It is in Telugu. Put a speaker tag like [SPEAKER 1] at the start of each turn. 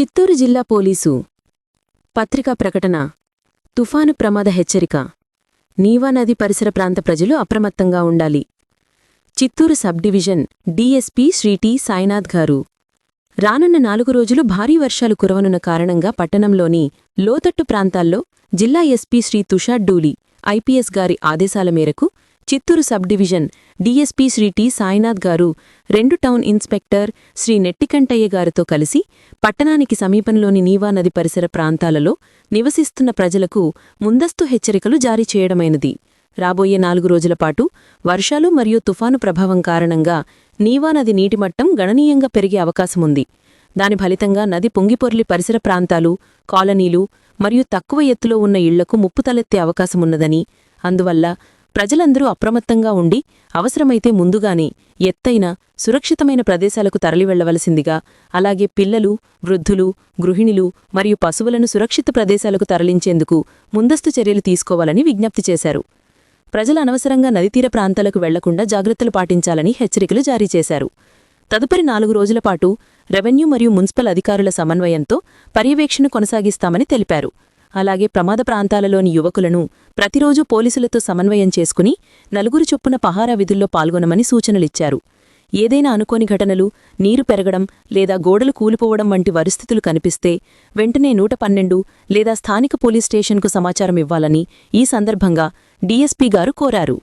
[SPEAKER 1] చిత్తూరు జిల్లా పోలీసు. పత్రికా ప్రకటన. తుఫాను ప్రమాద హెచ్చరిక. నీవా నది పరిసర ప్రాంత ప్రజలు అప్రమత్తంగా ఉండాలి. Chittoor sub division DSP Shri T Sainath garu. రానున్న నాలుగు రోజులు భారీ వర్షాలు కురవనున్న కారణంగా పట్టణంలోని లోతట్టు ప్రాంతాల్లో జిల్లా ఎస్పీ శ్రీ తుషార్ డూలి ఐపీఎస్ గారి ఆదేశాల మేరకు Chittoor sub division DSP Shri T Sainath garu రెండు టౌన్ ఇన్స్పెక్టర్ శ్రీ నెట్టికంటయ్య గారితో కలిసి పట్టణానికి సమీపంలోని నీవా నది పరిసర ప్రాంతాలలో నివసిస్తున్న ప్రజలకు ముందస్తు హెచ్చరికలు జారీ చేయడమైనది. రాబోయే నాలుగు రోజుల పాటు వర్షాలు మరియు తుఫాను ప్రభావం కారణంగా నీవా నది నీటిమట్టం గణనీయంగా పెరిగే అవకాశముంది. దాని ఫలితంగా నది పొంగిపొర్లి పరిసర ప్రాంతాలు కాలనీలు మరియు తక్కువ ఎత్తులో ఉన్న ఇళ్ళకు ముప్పు తలెత్తే అవకాశమున్నదని అందువల్ల ప్రజలందరూ అప్రమత్తంగా ఉండి అవసరమైతే ముందుగానే ఎత్తైన సురక్షితమైన ప్రదేశాలకు తరలివెళ్ళవలసిందిగా అలాగే పిల్లలు వృద్ధులు గృహిణులు మరియు పశువులను సురక్షిత ప్రదేశాలకు తరలించేందుకు ముందస్తు చర్యలు తీసుకోవాలని విజ్ఞప్తి చేశారు. ప్రజలు అనవసరంగా నదితీర ప్రాంతాలకు వెళ్ళకుండా జాగ్రత్తలు పాటించాలని హెచ్చరికలు జారీ చేశారు. తదుపరి నాలుగు రోజుల పాటు రెవెన్యూ మరియు మున్సిపల్ అధికారుల సమన్వయంతో పర్యవేక్షణ కొనసాగిస్తామని తెలిపారు. అలాగే ప్రమాద ప్రాంతాలలోని యువకులను ప్రతిరోజు పోలీసులతో సమన్వయం చేసుకుని నలుగురు చొప్పున పహారా విధుల్లో పాల్గొనమని సూచనలిచ్చారు. ఏదైనా అనుకోని ఘటనలు నీరు పెరగడం లేదా గోడలు కూలిపోవడం వంటి పరిస్థితులు కనిపిస్తే వెంటనే నూట పన్నెండు లేదా స్థానిక పోలీస్ స్టేషన్కు సమాచారం ఇవ్వాలని ఈ సందర్భంగా డీఎస్పీ గారు కోరారు.